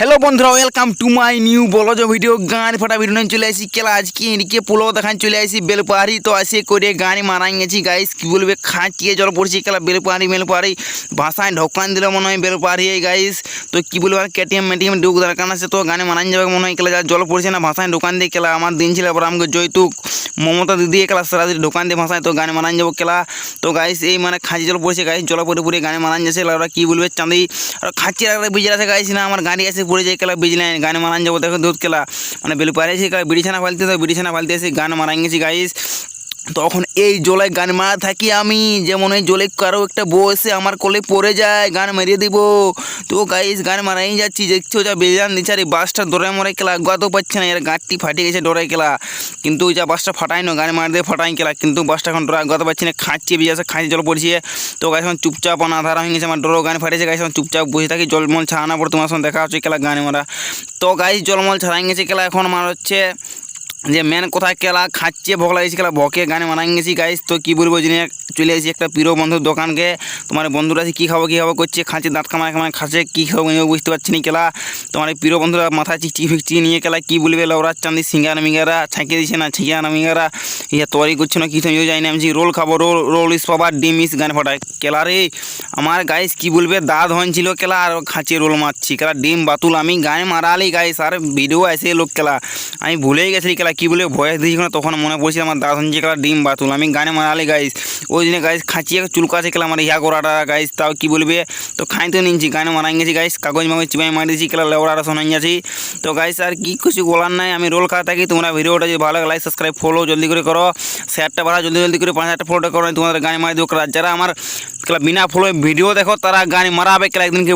Hello বন্ধুরা welcome to my new বলজ video গান ফাটা ভিডিও নিয়ে চলে আসি কেলা আজকে, এদিকে পোলো দেখান চলে আসি, বেলপাহাড়ি তো আসে করে গাড়ি মারাই গেছি গাইস কি বলবে খাঁচিয়ে জল পড়ছি কেলা বেলপাহাড়ি বেলপাহাড়ি ভাষায় ঢোকান দিলে মনে হয় বেলপাহাড়ি গাইস তো কি বলবে, আর কেটিএম, মেটিএম, ঢুক, দরকার আছে তো, গানে মারাই যাবে মনে হয় কেলা জল পড়ছে না, ভাষায় দোকান দিয়ে কেলা আমার দিন ছিল এবার আমাকে জয়তুক। মমতা দিদি কেলা সারাদিন দোকান দিয়ে ভাষায় তো গানে মানান যাব কেলা তো গাইস এই মানে খাঁচি জল পড়েছে গাইস জল পরে পরে গানে মানান যাচ্ছে ওরা কী বলবে চাঁদি। আর খাঁচি রাখলে বিজে আছে গাইস না, আমার গাড়ি আছে, পড়ে যায় কেলা বিজলে গানে মানান যাব, দেখো দুধ কেলা মানে বেলু পারেছি কেলা বিড়িছানা ফালতে তো বিড়ি ছানা ফালতে এসে গান মারান গেছি গাইস তখন এই জলে গান মারা থাকি আমি। যেমন এই জলে কারও একটা বউ এসে আমার কোলে পড়ে যায়, গান মেরিয়ে দিব। তো গাইস গান মারাই যাচ্ছি। দেখছ যা বেজান দিচ্ছে আর এই বাসটা দৌড়ায় মরে কেলা গাতো পাচ্ছে না, এর গাঁটটি ফাটিয়ে গেছে ডরাই কেলা। কিন্তু ওই যা বাসটা ফাটাই না, গান মার দিয়ে ফাটাই কেলা, কিন্তু বাসটা এখন ডরা গাতো পাচ্ছি না খাঁচিয়ে বেজে আছে, খাঁচি জল পড়ছে। তো গাছ এখন চুপচাপ আধার হয়ে গেছে, আমার ডরো গান ফাটেছে গাছ এখন চুপচাপ বসে থাকি, জলমল ছাড়ানো পর তোমার সঙ্গে দেখা হচ্ছে কেলা গানে মারা। তো গাইস জলমল ছাড়াই গেছে কেলা, এখন আমার হচ্ছে যে মেন কোথায় কেলা খাচ্ছে, ভোগ লাগিয়েছি কেলা ভকে গানে মানাই গেছি গাইস তো কী বলব, যিনি চলে এসেছি একটা প্রিয় বন্ধুর দোকানকে, তোমার বন্ধুরা কী খাব কী খাব করছে, খাচ্ছে, দাঁত কামায় কামায় খাচ্ছে, কী খাব বুঝতে পারছি না কেলা তোমার প্রিয় বন্ধুরা মাথায় চিকচি ফিকচি নিয়ে কেলা কী বলবে, লওরা, চান্দি, সিঙ্গারা, মিঙ্গারা ছাঁকিয়ে দিচ্ছে না ছিঙ্গারা মিঙ্গারা ইয়া তৈরি করছে না কিছু জানি না, আমি রোল খাব, রোল রোল ইস পাবার ডিম ইস গান ফাটায়। কেলা রে, আমার গাইস কি বলবে দাঁত হনছিল কেলা আর খাঁচিয়ে রোল মারছি কেলা ডিম, বাতুল, আমি গায়ে মারালি গাইস আর ভিডিও আসে লোক কেলা আমি ভুলেই গেছি কেলা কি বলে ভয়েস দিয়েছিল তখন মনে পড়ছিল আমার দাঁত হচ্ছে কেলা ডিম বাতুল। আমি গানে মারালি গাইস ওই দিনে গাইস খাঁচিয়ে চুলকা আছে আমার ইয়া করাটা গাইস তাও কি বলবে? তো খাইতে নিচ্ছি গানে মারাই গেছি গাইস কাগজ মাগজ চিপাই মারি দিয়েছি কেলা লেওড়াটা শোনাই যাচ্ছি তো গাইস আর কি কিছু বলার নাই, আমি রোল খাওয়া থাকি, তোমরা ভিডিওটা যদি ভালো লাগে লাইক সাবস্ক্রাইব ফলো জলদি করে করো। শেয়ারটা বাড়া, জলদি জলদি করে পাঁচ হাজারটা ফলোটা করো তোমাদের গানে মারি দেবো। যারা আমার বিনা ফলো ভিডিও দেখো, তারা গানে মারাবে কেলা একদিনকে